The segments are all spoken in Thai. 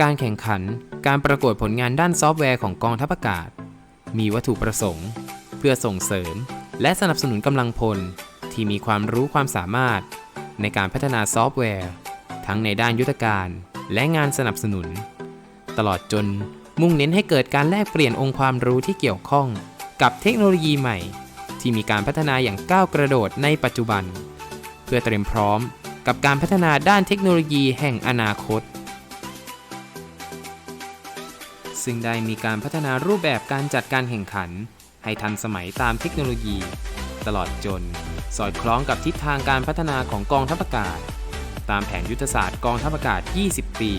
การแข่งขันการประกวดผลงานด้านซอฟต์แวร์ของกองทัพอากาศ มีวัตถุประสงค์ เพื่อส่งเสริม และสนับสนุนกำลังพล ที่มีความรู้ความสามารถ ในการพัฒนาซอฟต์แวร์ ทั้งในด้านยุทธการและงานสนับสนุน ตลอดจนมุ่งเน้นให้เกิดการแลกเปลี่ยนองค์ความรู้ที่เกี่ยวข้องกับเทคโนโลยีใหม่ ที่มีการพัฒนาอย่างก้าวกระโดดในปัจจุบัน เพื่อเตรียมพร้อมกับการพัฒนาด้านเทคโนโลยีแห่งอนาคต ซึ่งได้มีการพัฒนารูปแบบการจัดการแข่งขัน ให้ทันสมัยตามเทคโนโลยี ตลอดจน สอดคล้องกับทิศทางการพัฒนาของกองทัพอากาศ ตามแผนยุทธศาสตร์กองทัพอากาศ 20 ปี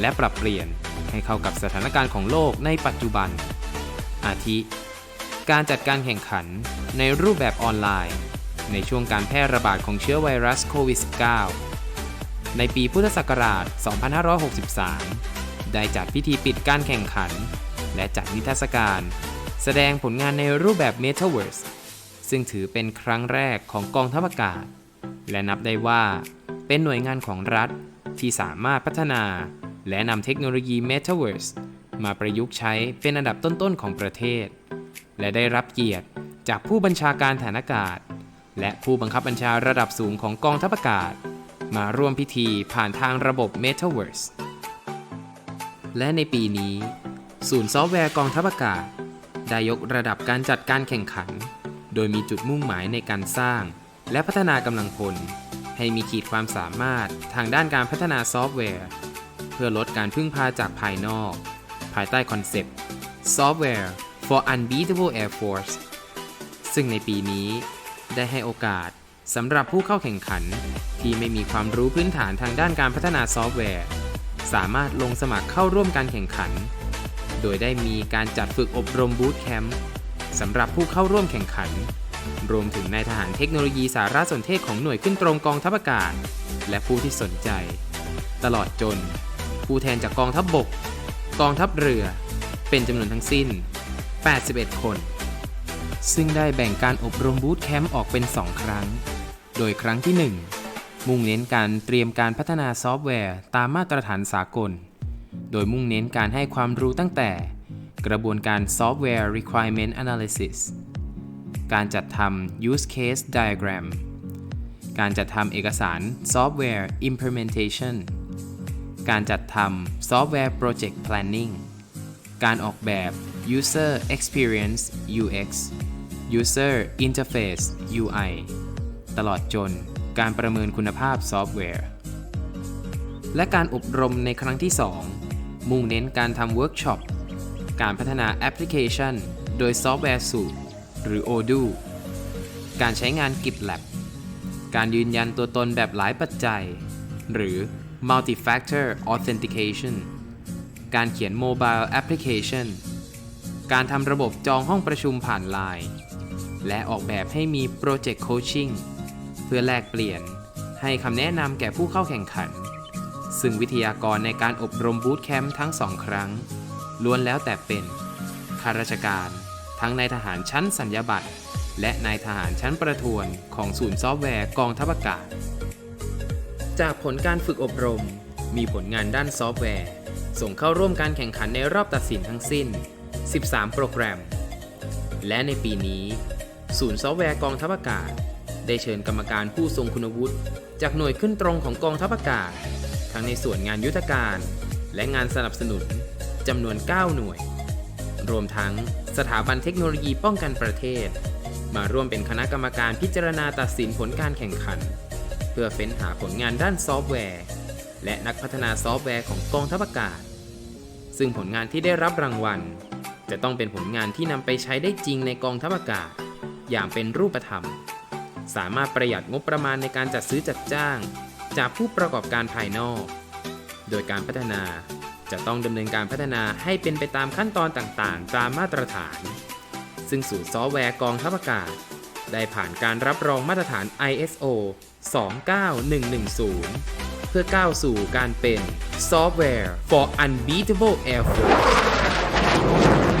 และปรับเปลี่ยนให้เข้ากับสถานการณ์ของโลกในปัจจุบัน อาทิ การจัดการแข่งขันในรูปแบบออนไลน์ ในช่วงการแพร่ระบาดของเชื้อไวรัสโควิด -19 ในปีพุทธศักราช 2563 ได้จัดพิธีปิดการแข่งขัน และจัดนิทรรศการ แสดงผลงานในรูปแบบ Metaverse ซึ่งถือเป็นครั้งแรกของกองทัพอากาศ และนับได้ว่าเป็นหน่วยงานของรัฐที่สามารถพัฒนา และนำเทคโนโลยี Metaverse มาประยุกต์ใช้เป็นอันดับต้นๆของประเทศ และได้รับเกียรติจากผู้บัญชาการฐานอากาศ และผู้บังคับบัญชาระดับสูงของกองทัพอากาศ มาร่วมพิธีผ่านทางระบบ Metaverse และในปีนี้ ศูนย์ซอฟต์แวร์กองทัพอากาศ ได้ยกระดับการจัดการแข่งขัน โดยมีจุดมุ่งหมายในการสร้าง และพัฒนากำลังพล ให้มีขีดความสามารถทางด้านการพัฒนาซอฟต์แวร์ เพื่อลดการพึ่งพาจากภายนอก ภายใต้คอนเซปต์ Software for Unbeatable Air Force ซึ่งในปีนี้ได้ให้โอกาสสำหรับผู้เข้าแข่งขันที่ไม่มีความรู้พื้นฐานทางด้านการพัฒนาซอฟต์แวร์ สามารถลงสมัครเข้าร่วมการแข่งขัน โดยได้มีการจัดฝึกอบรมบูตแคมป์สำหรับผู้เข้าร่วมแข่งขัน รวมถึงนายทหารเทคโนโลยีสารสนเทศของหน่วยขึ้นตรงกองทัพอากาศ และผู้ที่สนใจ ตลอดจน ผู้แทนจากกองทัพบบก กองทัพเรือ เป็นจำนวนทั้งสิ้น 81 คน ซึ่งได้แบ่งการอบรมบูตแคมป์ออกเป็น 2 ครั้ง โดยครั้งที่ 1 มุ่งเน้นการเตรียมการพัฒนาซอฟต์แวร์ตามมาตรฐานสากล โดยมุ่งเน้นการให้ความรู้ตั้งแต่ กระบวนการ Software Requirement Analysis การจัดทำ Use Case Diagram การจัดทำเอกสาร Software Implementation การจัดทำ Software Project Planning การออกแบบ User Experience UX User Interface UI ตลอดจน การประเมินคุณภาพซอฟต์แวร์ และการอบรมในครั้งที่ 2 มุ่งเน้นการทำเวิร์กช็อป การพัฒนาแอปพลิเคชัน โดยซอฟต์แวร์สูตรหรือ Odoo การใช้งาน GitLab การยืนยันตัวตนแบบหลายปัจจัย หรือ Multi-Factor Authentication การเขียน Mobile Application การทำระบบจองห้องประชุมผ่าน Line และออกแบบให้มี Project Coaching เพื่อแลกเปลี่ยนให้คำแนะนำแก่ผู้เข้าแข่งขัน ซึ่งวิทยากรในการอบรมบูตแคมป์ทั้งสองครั้ง ล้วนแล้วแต่เป็นข้าราชการ ทั้งนายทหารชั้นสัญญาบัตร และนายทหารชั้นประทวนของศูนย์ซอฟต์แวร์กองทัพอากาศ จากผลการฝึกอบรม มีผลงานด้านซอฟต์แวร์ ส่งเข้าร่วมการแข่งขันในรอบตัดสินทั้งสิ้น 13 โปรแกรม และในปีนี้ ศูนย์ซอฟต์แวร์กองทัพอากาศ ได้เชิญกรรมการผู้ทรงคุณวุฒิจากหน่วยขึ้นตรงของกองทัพอากาศ ทั้งในส่วนงานยุทธการ และงานสนับสนุนจำนวน 9 หน่วย รวมทั้งสถาบันเทคโนโลยีป้องกันประเทศ มาร่วมเป็นคณะกรรมการพิจารณาตัดสินผลการแข่งขัน เพื่อเฟ้นหาผลงานด้านซอฟต์แวร์ และนักพัฒนาซอฟต์แวร์ของกองทัพอากาศ ซึ่งผลงานที่ได้รับรางวัล จะต้องเป็นผลงานที่นำไปใช้ได้จริงในกองทัพอากาศ อย่างเป็นรูปธรรม สามารถประหยัดงบประมาณในการจัดซื้อจัดจ้าง จากผู้ประกอบการภายนอก โดยการพัฒนาจะต้องดำเนินการพัฒนาให้เป็นไปตามขั้นตอนต่างๆ ตามมาตรฐาน ซึ่งศูนย์ซอฟต์แวร์กองทัพอากาศ ได้ผ่านการรับรองมาตรฐาน ISO 29110 เพื่อก้าวสู่การเป็น Software for Unbeatable Air Force